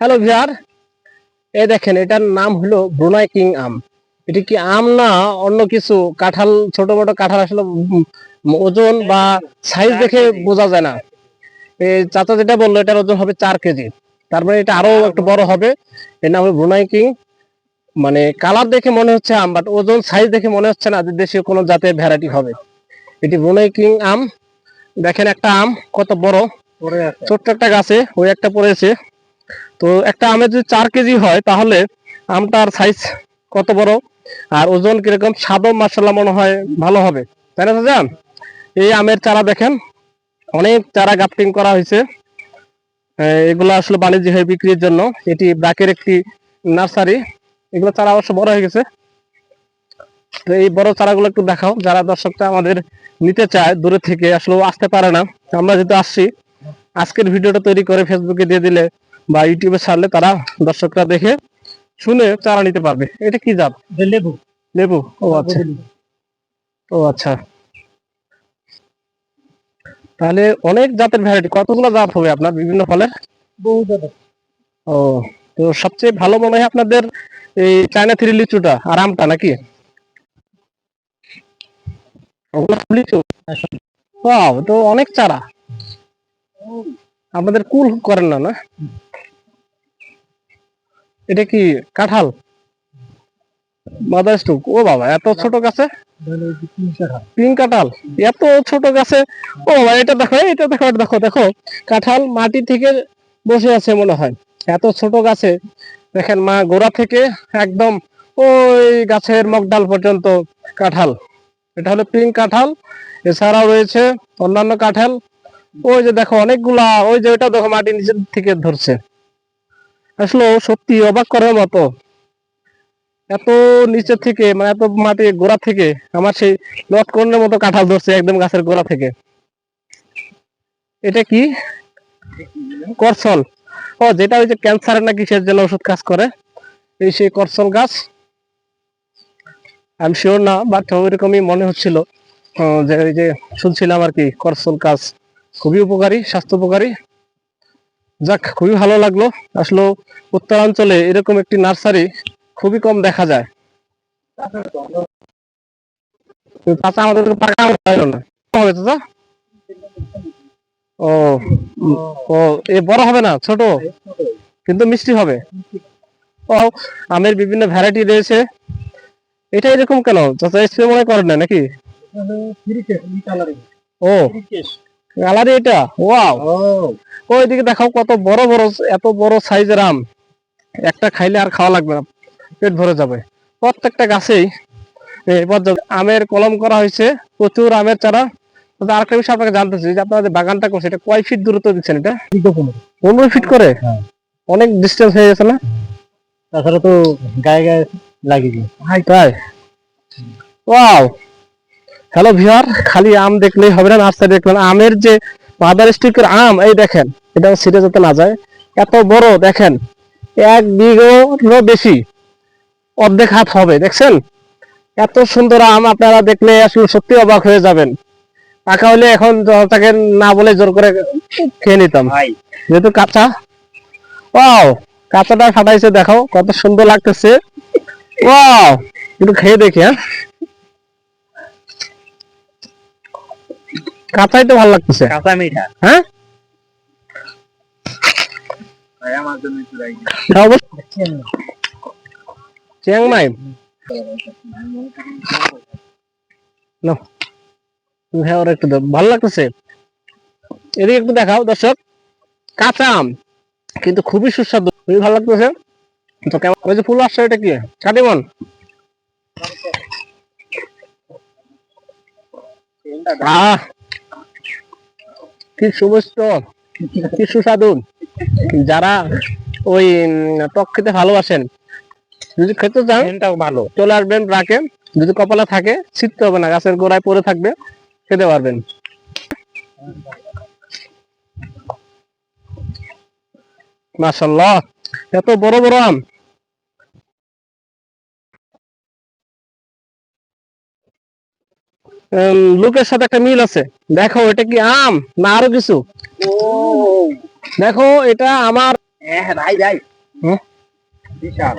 Hello ভিয়ার। এই দেখেন এটার নাম হলো ব্রুনাই কিং আম। এটি কি আম না অন্য কিছু? কাঁঠাল ছোট বড় কাঁঠাল আসলে ওজন বা সাইজ দেখে বোঝা যায় না। এই চাচা যেটা বলল এটার ওজন হবে চার কেজি। তারপরে এটা আরও একটু বড় হবে। এর নাম হলো ব্রুনাই কিং। মানে কালার দেখে মনে হচ্ছে আম বাট ওজন সাইজ দেখে মনে হচ্ছে না যে দেশীয় কোনো জাতের ভ্যারাইটি হবে। এটি ব্রুনাই কিং আম। দেখেন একটা আম কত বড়। ছোট্ট একটা গাছে ওই একটা পড়েছে। তো একটা আমের যদি চার কেজি হয়, তাহলে আমটার সাইজ কত বড়? আর ওজন কীরকম? স্বাদও মাসাল্লাহ মনে হয় ভালো হবে। তাই না চাচা এই আমের চারা দেখেন, অনেক চারা গাফটিং করা হয়েছে। এগুলো আসলে বাণিজ্যিক হয়ে বিক্রির জন্য। এটি ব্রাকের একটি নার্সারি। এগুলো চারা অবশ্য বড় হয়ে গেছে। তো এই বড় চারাগুলো একটু দেখাও। যারা দর্শকটা আমাদের নিতে চায়, দূরে থেকে আসলে আসতে পারে না। আমরা যেহেতু আসছি, আজকের ভিডিওটা তৈরি করে ফেসবুকে দিয়ে দিলে বা ইউটিউবে ছাড়লে তারা দর্শকরা দেখে শুনে চারা নিতে পারবে। এটা কি জাত? লেবু। লেবু? ও আচ্ছা। ও আচ্ছা। তাহলে অনেক জাতের ভ্যারাইটি কতগুলো জাত হবে আপনার বিভিন্ন ফলের বহু জাতের ও তো সবচেয়ে ভালো মনে হয় আপনাদের এই চায়না থ্রি লিচুটা আর আমটা নাকি? লিচু? Wow, তো অনেক চারা। আপনাদের কুল করেন না না? এটা কি কাঁঠাল? মাদার স্টুক ও বাবা এত ছোট গাছে? পিঙ্ক কাঁঠাল। এত ছোট গাছে? ও বাবা, এটা দেখো এটা দেখো দেখো দেখো। কাঁঠাল মাটি থেকে বসে আছে মনে হয়। এত ছোট গাছে। দেখেন মা গোড়া থেকে একদম ওই গাছের মগডাল পর্যন্ত কাঁঠাল। এটা হলো পিঙ্ক কাঁঠাল। এছাড়াও রয়েছে অন্যান্য কাঁঠাল। ওই যে দেখো অনেকগুলা ওই যে ওইটা দেখো মাটি নিচের থেকে ধরছে। আসলে সত্যি অবাক করার মতো। এত নিচে থেকে মানে এত মাটি গোড়া থেকে আমার সেই লটকনের মতো কাঁঠাল ধরছে একদম গাছের গোড়া থেকে। এটা কি? করসল। ও, যেটা ওই যে ক্যান্সারের নাকি সে জন্য ওষুধ কাজ করে, এই সেই করসল গাছ। আমি শিওর না বাট ওইরকমই মনে হচ্ছিল। যে শুনছিলাম আর কি, করসল গাছ। খুবই উপকারী, স্বাস্থ্য উপকারী। যাক খুবই ভালো লাগল। আসলে উত্তরাঞ্চলে এরকম একটি নার্সারি খুবই কম দেখা যায়। চাচা আমাদের পাকা খাইলো না। হবে চাচা? ও ও এ বড় হবে না ছোট? কিন্তু মিষ্টি হবে। ও আমের বিভিন্ন ভ্যারাইটি রয়েছে। এটা এরকম কেন? চাচা স্প্রে মনে করেন না নাকি? ও। কালারে এটা? ওয়াও ওইদিকে দেখাও কত বড় বড় এত বড় সাইজের আম। একটা খাইলে আর খাওয়া লাগবে না পেট ভরে যাবে। প্রত্যেকটা গাছেই আমের কলম করা হয়েছে প্রচুর আমের চারা। আরেকটা বিষয় আপনাকে জানতে চাই যে আপনারা যে বাগানটা করছে এটা কয় ফিট দূরত্ব দিচ্ছেন এটা? পনেরো ফিট করে? হ্যাঁ। অনেক ডিস্টেন্স হয়ে গেছে না? তাছাড়া তো গায়ে গায়ে লাগিয়ে তাই? ওয়াও হ্যালো ভিউয়ার খালি আম দেখলেই হবে না নার্সারি দেখলেন আমের যে মাদার স্টিকের আম এই দেখেন এটা সিটে যেতে না যায়। এত বড় দেখেন এক বিঘেরও বেশি অর্ধেক হাত হবে দেখছেন? এত সুন্দর আম আপনারা দেখলে আসলে সত্যি অবাক হয়ে যাবেন। পাকা হলে এখন তাকে না বলে জোর করে খেয়ে নিতাম। যেহেতু কাঁচা ওয়াও কাঁচাটা ফাটাইছে দেখো কত সুন্দর লাগতেছে। ওয়াও একটু খেয়ে দেখি হ্যাঁ। কাঁচাই তো ভালো লাগতেছে। কাঁচা মিঠা? হ্যাঁ? হ্যাঁ ওরা একটু ভালো লাগতেছে। এদিকে একটু দেখাও দর্শক। কাঁচা আম কিন্তু খুবই সুস্বাদু খুবই ভালো লাগতেছে। তো কেমন ওই যে ফুল আসছে এটা কি? কাটিমন আহ! কি কি সুস্বাদু? যারা ওই টক খেতে ভালোবাসেন যদি খেতে চান ভালো। চলে আসবেন রাকে। যদি কপালে থাকে ছিটতে হবে না গাছের গোড়ায় পড়ে থাকবে খেতে পারবেন। মাশাল্লাহ এত বড় বড় আম। লোকের সাথে একটা মিল আছে। দেখো এটা কি আম না আরও কিছু? দেখো এটা আমার হ্যাঁ ভাই ভাই। হুম? বিশাল।